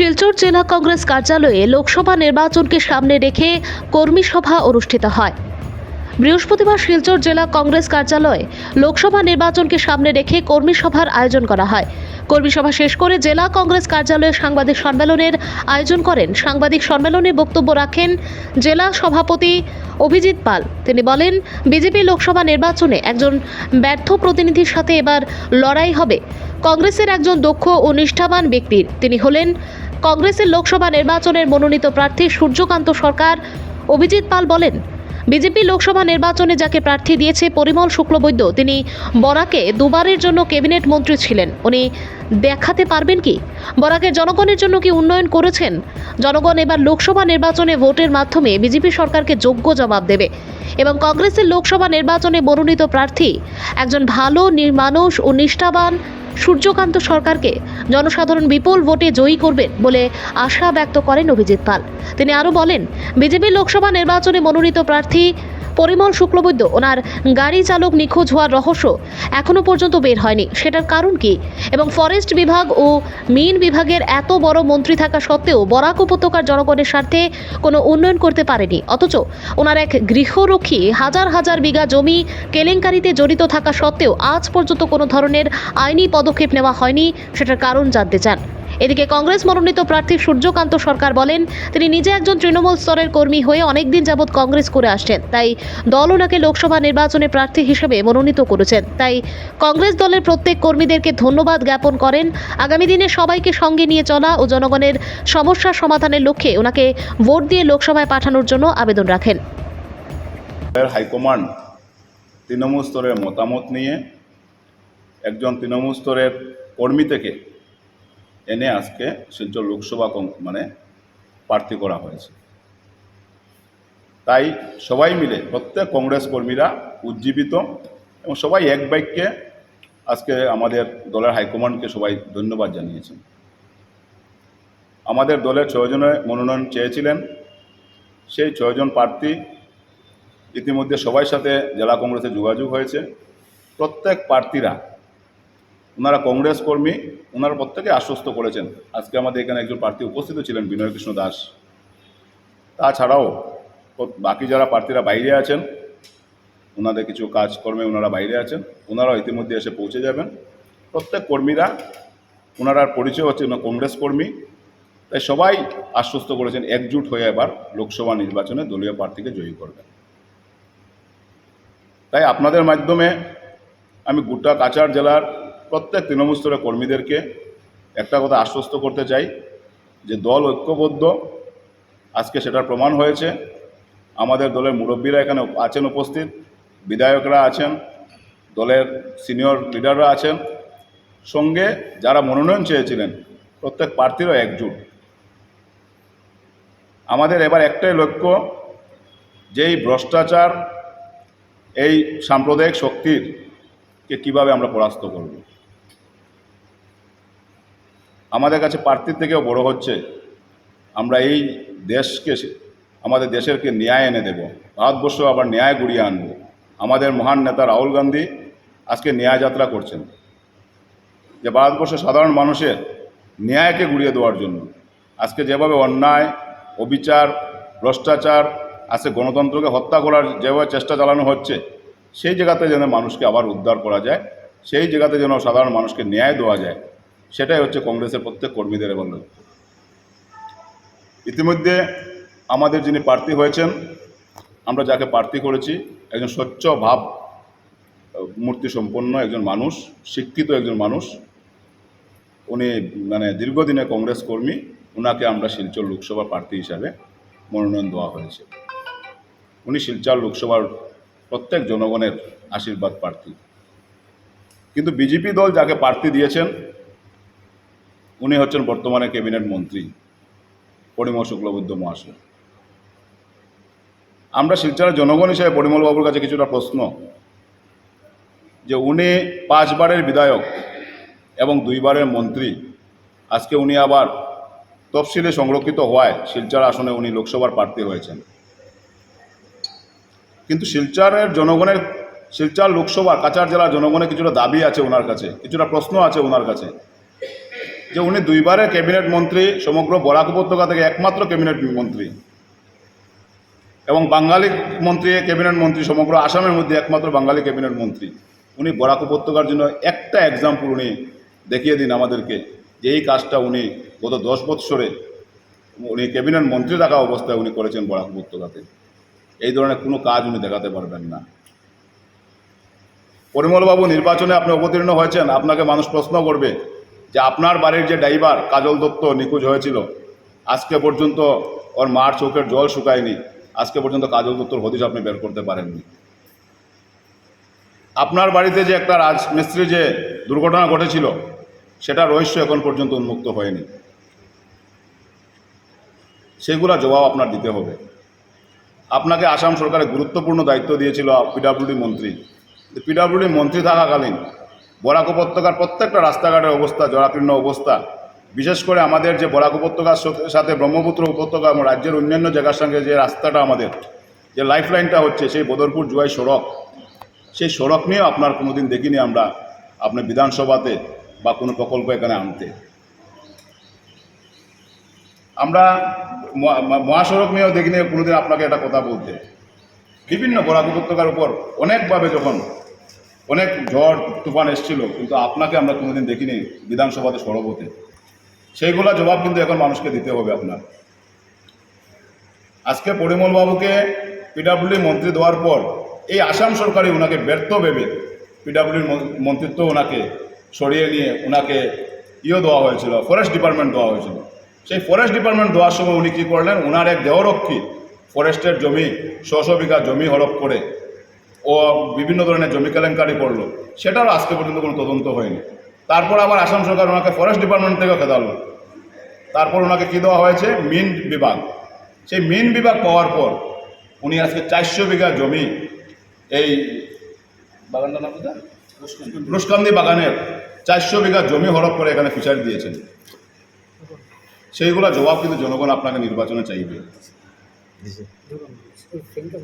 শিলচর জেলা কংগ্রেস কার্যালয়ে লোকসভা নির্বাচনকে সামনে রেখে কর্মী সভা অনুষ্ঠিত হয়। বৃহস্পতিবার শিলচর জেলা কংগ্রেস কার্যালয়ে লোকসভা নির্বাচনকে সামনে রেখে কর্মী সভার আয়োজন করা হয়। কর্মী সভা শেষ করে জেলা কংগ্রেস কার্যালয়ে সাংবাদিক সম্মেলনের আয়োজন করেন। সাংবাদিক সম্মেলনে বক্তব্য রাখেন জেলা সভাপতি অভিজিৎ পাল। তিনি বলেন, বিজেপি লোকসভা নির্বাচনে একজন ব্যর্থ প্রতিনিধির সাথে এবার লড়াই হবে। কংগ্রেসের একজন দক্ষ ও নিষ্ঠাবান ব্যক্তির তিনি হলেন। কংগ্রেসের লোকসভা নির্বাচনের মনোনীত প্রার্থী সূর্যকান্ত সরকার। অভিজিৎ পাল বলেন, বিজেপি লোকসভা নির্বাচনে যাকে প্রার্থী দিয়েছে পরিমল শুক্লবৈদ্য, তিনি বরাকে দুবারের জন্য ক্যাবিনেট মন্ত্রী ছিলেন। উনি দেখাতে পারবেন কি? বরাকের জনগণের জন্য কি উন্নয়ন করেছেন? জনগণ এবার লোকসভা নির্বাচনে ভোটের মাধ্যমে বিজেপি সরকারকে যোগ্য জবাব দেবে এবং কংগ্রেসের লোকসভা নির্বাচনে মনোনীত প্রার্থী, একজন ভালো নি- মানুষ ও নিষ্ঠাবান সূর্যকান্ত সরকারকে জনসাধারণ বিপুল ভোটে জয়ী করবেন বলে আশা ব্যক্ত করেন অভিজিৎ পাল। তিনি আরও বলেন, বিজেপি লোকসভা নির্বাচনে মনোনীত প্রার্থী পরিমল শুক্লবৈদ্য ওনার গাড়ি চালক নিখোঁজ হওয়ার রহস্য এখনও পর্যন্ত বের হয়নি। সেটার কারণ কি? এবং ফরেস্ট বিভাগ ও মিন বিভাগের এত বড় মন্ত্রী থাকা সত্ত্বেও বরাক উপত্যকার জনগণের স্বার্থে কোনো উন্নয়ন করতে পারেনি। অথচ ওনার এক গৃহরক্ষী হাজার হাজার বিঘা জমি কেলেঙ্কারিতে জড়িত থাকা সত্ত্বেও আজ পর্যন্ত কোনো ধরনের আইনি পদক্ষেপ নেওয়া হয়নি, সেটার কারণ জানতে চান। এদিকে কংগ্রেস মনোনীত প্রার্থী সূর্যকান্ত সরকার বলেন, তিনি নিজে একজন তৃণমূল স্তরের কর্মী হয়ে অনেকদিন যাবৎ কংগ্রেস করে আসছেন। তাই দল ওনাকে লোকসভা নির্বাচনে প্রার্থী হিসেবে মনোনীত করেছেন। তাই কংগ্রেস দলের প্রত্যেক কর্মীদেরকে ধন্যবাদ জ্ঞাপন করেন। আগামী দিনে সবাইকে সঙ্গে নিয়ে চলা ও জনগণের সমস্যা সমাধানের লক্ষ্যে ওনাকে ভোট দিয়ে লোকসভায় পাঠানোর জন্য আবেদন রাখেন। হাইকমান্ড তৃণমূল স্তরের মতামত নিয়ে একজন তৃণমূল স্তরের কর্মী থেকে এনে আজকে শিলচর লোকসভা মানে প্রার্থী করা হয়েছে। তাই সবাই মিলে প্রত্যেক কংগ্রেস কর্মীরা উজ্জীবিত এবং সবাই এক বাক্যে আজকে আমাদের দলের হাইকমান্ডকে সবাই ধন্যবাদ জানিয়েছেন। আমাদের দলের ছয়জনে মনোনয়ন চেয়েছিলেন। সেই ছয়জন প্রার্থী ইতিমধ্যে সবাই সাথে জেলা কংগ্রেসে যোগাযোগ হয়েছে। প্রত্যেক প্রার্থীরা ওনারা কংগ্রেস কর্মী, ওনারা প্রত্যেকে আশ্বস্ত করেছেন। আজকে আমাদের এখানে একজন প্রার্থী উপস্থিত ছিলেন বিনয় কৃষ্ণ দাস। তাছাড়াও বাকি যারা প্রার্থীরা বাইরে আছেন, ওনাদের কিছু কাজকর্মে ওনারা বাইরে আছেন ওনারা ইতিমধ্যে এসে পৌঁছে যাবেন। প্রত্যেক কর্মীরা ওনারার পরিচয় হচ্ছে ওনার কংগ্রেস কর্মী, তাই সবাই আশ্বস্ত করেছেন একজুট হয়ে এবার লোকসভা নির্বাচনে দলীয় প্রার্থীকে জয়ী করবেন। তাই আপনাদের মাধ্যমে আমি গোটা কাছাড় জেলার প্রত্যেক তৃণমূল স্তরের কর্মীদেরকে একটা কথা আশ্বস্ত করতে চাই যে দল ঐক্যবদ্ধ। আজকে সেটার প্রমাণ হয়েছে। আমাদের দলের মুরব্বীরা এখানে আছেন উপস্থিত। বিধায়করা আছেন। দলের সিনিয়র লিডাররা আছেন। সঙ্গে যারা মনোনয়ন চেয়েছিলেন, প্রত্যেক প্রার্থীরও একজুট। আমাদের এবার একটাই লক্ষ্য, যেই ভ্রষ্টাচার, এই সাম্প্রদায়িক শক্তির কে কীভাবে আমরা পরাস্ত করব। আমাদের কাছে প্রার্থীর থেকেও বড় হচ্ছে, আমরা এই দেশকে, আমাদের দেশেরকে ন্যায় এনে দেব। ভারতবর্ষ আবার ন্যায় গুড়িয়ে আনব। আমাদের মহান নেতা রাহুল গান্ধী আজকে ন্যায় যাত্রা করছেন। যে ভারতবর্ষের সাধারণ মানুষের ন্যায়কে গুড়িয়ে দেওয়ার জন্য আজকে যেভাবে অন্যায়, অবিচার, ভ্রষ্টাচার, আজকে গণতন্ত্রকে হত্যা করার যেভাবে চেষ্টা চালানো হচ্ছে, সেই জায়গাতে যেন মানুষকে আবার উদ্ধার করা যায়, সেই জায়গাতে যেন সাধারণ মানুষকে ন্যায় দেওয়া যায়। সেটাই হচ্ছে কংগ্রেসের প্রত্যেক কর্মীদের এবং ইতিমধ্যে আমাদের যিনি প্রার্থী হয়েছেন, আমরা যাকে প্রার্থী করেছি, একজন স্বচ্ছ ভাব, মূর্তি সম্পন্ন একজন মানুষ, শিক্ষিত একজন মানুষ, উনি মানে দীর্ঘদিনের কংগ্রেস কর্মী ওনাকে আমরা শিলচর লোকসভা প্রার্থী হিসাবে মনোনয়ন দেওয়া হয়েছে। উনি শিলচর লোকসভার প্রত্যেক জনগণের আশীর্বাদ প্রার্থী। কিন্তু বিজেপি দল যাকে প্রার্থী দিয়েছেন উনি হচ্ছেন বর্তমানে ক্যাবিনেট মন্ত্রী পরিমল শুক্লবুদ্ধ মহাশয়। আমরা শিলচরের জনগণ হিসেবে পরিমলবাবুর কাছে কিছুটা প্রশ্ন, যে উনি পাঁচবারের বিধায়ক এবং দুইবারের মন্ত্রী, আজকে উনি আবার তফসিলে সংরক্ষিত হওয়ায় শিলচর আসনে উনি লোকসভার প্রার্থী হয়েছেন। কিন্তু শিলচরের জনগণের, শিলচর লোকসভা কাছাড় জেলার জনগণের কিছুটা দাবি আছে ওনার কাছে, কিছুটা প্রশ্ন আছে ওনার কাছে। যে উনি দুইবারের ক্যাবিনেট মন্ত্রী, সমগ্র বরাক উপত্যকা থেকে একমাত্র ক্যাবিনেট মন্ত্রী। এবং বাঙালি মন্ত্রী, ক্যাবিনেট মন্ত্রী, সমগ্র আসামের মধ্যে একমাত্র বাঙালি ক্যাবিনেট মন্ত্রী। উনি বরাক উপত্যকার জন্য একটা এক্সাম্পল উনি দেখিয়ে দিন আমাদেরকে, যে এই কাজটা উনি গত দশ বৎসরে উনি ক্যাবিনেট মন্ত্রী থাকা অবস্থায় উনি করেছেন বরাক উপত্যকাতে। এই ধরনের কোনো কাজ উনি দেখাতে পারবেন না। পরিমলবাবু নির্বাচনে আপনি অবতীর্ণ হয়েছেন, আপনাকে মানুষ প্রশ্ন করবে যে আপনার বাড়ির যে ড্রাইভার কাজল দত্ত নিখোঁজ হয়েছিল, আজকে পর্যন্ত ওর মার চোখের জল শুকায়নি, আজকে পর্যন্ত কাজল দত্তর হদিশ আপনি বের করতে পারেননি। আপনার বাড়িতে যে একটা রাজমিস্ত্রি যে দুর্ঘটনা ঘটেছিল, সেটা রহস্য এখন পর্যন্ত উন্মুক্ত হয়নি। সেগুলা জবাব আপনার দিতে হবে। আপনাকে আসাম সরকারের গুরুত্বপূর্ণ দায়িত্ব দিয়েছিল পিডাব্লিউডি মন্ত্রী। পিডাব্লিউডি মন্ত্রী থাকাকালীন বরাক উপত্যকার প্রত্যেকটা রাস্তাঘাটের অবস্থা জরাকীর্ণ অবস্থা। বিশেষ করে আমাদের যে বরাক উপত্যকার সাথে- ব্রহ্মপুত্র উপত্যকা এবং রাজ্যের অন্যান্য জায়গার সঙ্গে যে রাস্তাটা আমাদের, যে লাইফ লাইনটা হচ্ছে সেই বদরপুর জুয়াই সড়ক। সেই সড়ক নিয়েও আপনার কোনোদিন দেখিনি আমরা আপনার বিধানসভাতে বা কোনো প্রকল্প এখানে আনতে। আমরা মহা- মহা- মহাসড়ক নিয়েও দেখিনি, কোনোদিন আপনাকে একটা কথা বলতে। বিভিন্ন বরাক উপত্যকার উপর অনেকভাবে যখন অনেক ঝড়, তুফান এসেছিল, কিন্তু আপনাকে আমরা কোনোদিন দেখিনি বিধানসভাতে সরব হতে। সেইগুলা জবাব কিন্তু এখন মানুষকে দিতে হবে আপনার। আজকে পরিমল বাবুকে পিডাব্লিউডি মন্ত্রী দেওয়ার পর এই আসাম সরকারই ওনাকে ব্যর্থ ভেবে পিডাব্লিউডির মন্ত্রিত্ব ওনাকে সরিয়ে নিয়ে ওনাকে ইয়ে দেওয়া হয়েছিল ফরেস্ট ডিপার্টমেন্ট দেওয়া হয়েছিল। সেই ফরেস্ট ডিপার্টমেন্ট দেওয়ার সময় উনি কী করলেন? ওনার এক দেহরক্ষী ফরেস্টের জমি শশ বিঘা জমি হরপ করে ও বিভিন্ন ধরনের জমি কেলেঙ্কারি করল সেটারও আজকে পর্যন্ত কোনো তদন্ত হয়নি। তারপর আবার আসাম সরকার ওনাকে ফরেস্ট ডিপার্টমেন্ট থেকে খেদালো। তারপর ওনাকে কী দেওয়া হয়েছে? মিন বিভাগ। সেই মিন বিভাগ পাওয়ার পর উনি আজকে চারশো বিঘা জমি এই বাগানটা নাম কোথায় রুশকান্দি বাগানের চারশো বিঘা জমি হরপ করে এখানে ফিচার দিয়েছেন। সেইগুলো জবাব কিন্তু জনগণ আপনাকে নির্বাচনে চাইবে।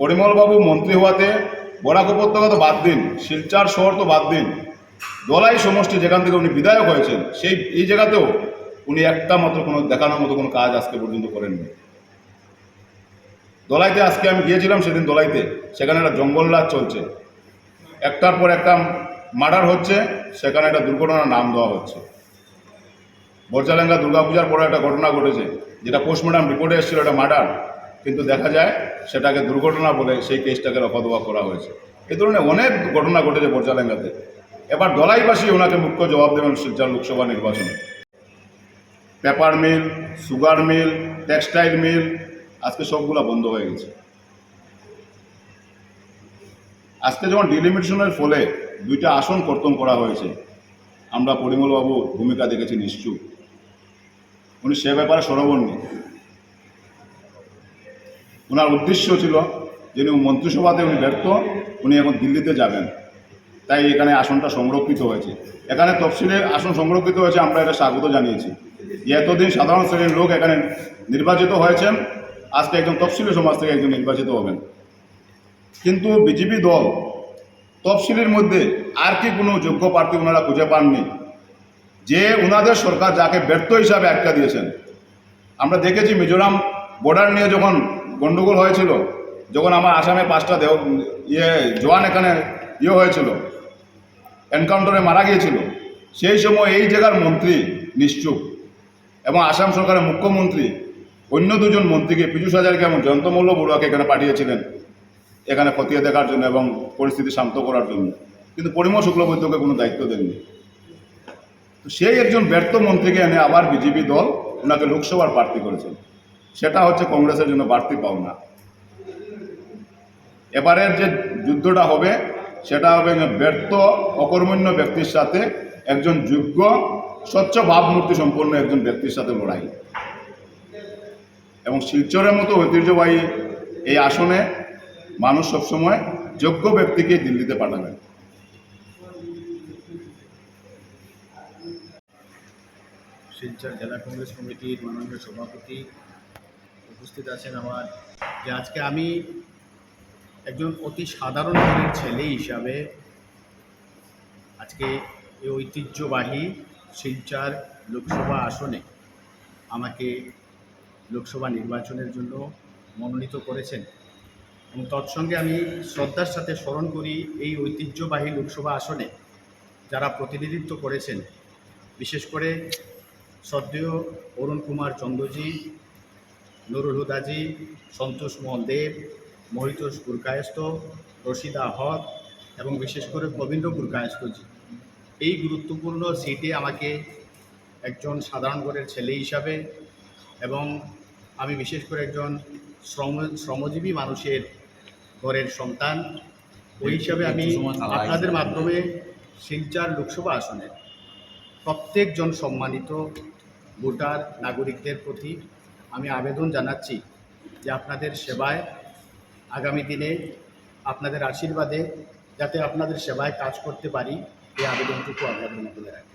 পরিমলবাবু মন্ত্রী হওয়াতে বরাক উপত্যকা তো বাদ দিন, শিলচার শহর তো বাদ দিন। দলাই সমষ্টি যেখান থেকে উনি বিধায়ক হয়েছেন, সেই, এই জায়গাতেও উনি একটা মাত্র কোনো দেখানোর মতো কোনো কাজ আজকে পর্যন্ত করেননি। দলাইতে আজকে আমি গিয়েছিলাম সেদিন দলাইতে, সেখানে একটা জঙ্গল রাজ চলছে। একটার পর একটা মার্ডার হচ্ছে, সেখানে একটা দুর্ঘটনার নাম দেওয়া হচ্ছে। বর্জালেঙ্গা দুর্গাপূজার পরে একটা ঘটনা ঘটেছে, যেটা পোস্টমর্টম রিপোর্টে এসেছিল, একটা মার্ডার। কিন্তু দেখা যায় সেটাকে দুর্ঘটনা বলে সেই কেসটাকে রফাদফা করা হয়েছে। এ ধরনের অনেক ঘটনা ঘটেছে বর্জালেঙ্গাতে এবার দলাইবাসী ওনাকে মুখ্য জবাব দেবেন শিলচর লোকসভা নির্বাচনে। Paper mill, sugar mill, textile mill, আজকে সবগুলা বন্ধ হয়ে গেছে। আজকে যখন ডিলিমিটেশনের ফলে দুইটা আসন কর্তন করা হয়েছে, আমরা পরিমলবাবু ভূমিকা দেখেছি নিশ্চুপ। উনি সে ব্যাপারে সরবর্ণী ওনার উদ্দেশ্য ছিল যিনি মন্ত্রিসভাতে উনি ব্যর্থ, উনি এখন দিল্লিতে যাবেন। তাই এখানে আসনটা সংরক্ষিত হয়েছে। এখানে তফসিলের আসন সংরক্ষিত হয়েছে, আমরা এটা স্বাগত জানিয়েছি। এতদিন সাধারণ শ্রেণির লোক এখানে নির্বাচিত হয়েছেন, আজকে একজন তফসিলি সমাজ থেকে একজন নির্বাচিত হবেন। কিন্তু বিজেপি দল তফসিলের মধ্যে আর কি কোনো যোগ্য প্রার্থী ওনারা খুঁজে পাননি। যে ওনাদের সরকার যাকে ব্যর্থ হিসাবে আটকা দিয়েছেন। আমরা দেখেছি মিজোরাম বর্ডার নিয়ে যখন গণ্ডগোল হয়েছিল, যখন আমার আসামে পাঁচটা দেহ ইয়ে জওয়ান এখানে ইয়ে হয়েছিল এনকাউন্টারে মারা গিয়েছিল, সেই সময় এই জায়গার মন্ত্রী নিশ্চুপ এবং আসাম সরকারের মুখ্যমন্ত্রী, অন্য দুজন মন্ত্রীকে, পীযুষ হাজারকে এবং জয়ন্তমল্ল বড়ুয়াকে এখানে পাঠিয়েছিলেন, এখানে খতিয়ে দেখার জন্য এবং পরিস্থিতি শান্ত করার জন্য। কিন্তু পরিমল শুক্লবৈদ্যকে কোনো দায়িত্ব দেননি। সেই একজন ব্যর্থ মন্ত্রীকে এনে আবার বিজেপি দল ওনাকে লোকসভার প্রার্থী করেছেন সেটা হচ্ছে কংগ্রেসের জন্য বাড়তি পাওনা। এবারের যে যুদ্ধটা হবে, সেটা হবে ব্যর্থ, অকর্মণ্য ব্যক্তির সাথে একজন যোগ্য, স্বচ্ছ ভাবমূর্তি সম্পন্ন একজন ব্যক্তির সাথে লড়াই। এবং শিলচরের মতো ঐতিহ্যবাহী এই আসনে মানুষ সবসময় যোগ্য ব্যক্তিকে দিল্লিতে পাঠাবেন। শিলচর জেলা কংগ্রেস কমিটির মাননীয় সভাপতি উপস্থিত আছেন আমার, যে আজকে আমি একজন অতি সাধারণ ছেলে হিসাবে আজকে এই ঐতিহ্যবাহী শিলচার লোকসভা আসনে আমাকে লোকসভা নির্বাচনের জন্য মনোনীত করেছেন। এবং তৎসঙ্গে আমি শ্রদ্ধার সাথে স্মরণ করি এই ঐতিহ্যবাহী লোকসভা আসনে যারা প্রতিনিধিত্ব করেছেন। বিশেষ করে শ্রদ্ধেয় অরুণ কুমার চন্দ্রজি নুরুল হুদাজি সন্তোষ মোহন দেব মহিতোষ গুরকায়স্ত রশিদা হক এবং বিশেষ করে প্রবীন্দ্র গুরকায়স্তজি এই গুরুত্বপূর্ণ সিটে আমাকে একজন সাধারণ ঘরের ছেলে হিসাবে এবং আমি বিশেষ করে একজন শ্রম শ্রমজীবী মানুষের ঘরের সন্তান ওই হিসাবে আমি আপনাদের মাধ্যমে শিলচর লোকসভা আসনের প্রত্যেকজন সম্মানিত ভোটার নাগরিকদের প্রতি আমি আবেদন জানাচ্ছি যে আপনাদের সেবায় আগামী দিনে আপনাদের আশীর্বাদে যাতে আপনাদের সেবায় কাজ করতে পারি, এই আবেদনটুকু আমরা গ্রহণ রাখি।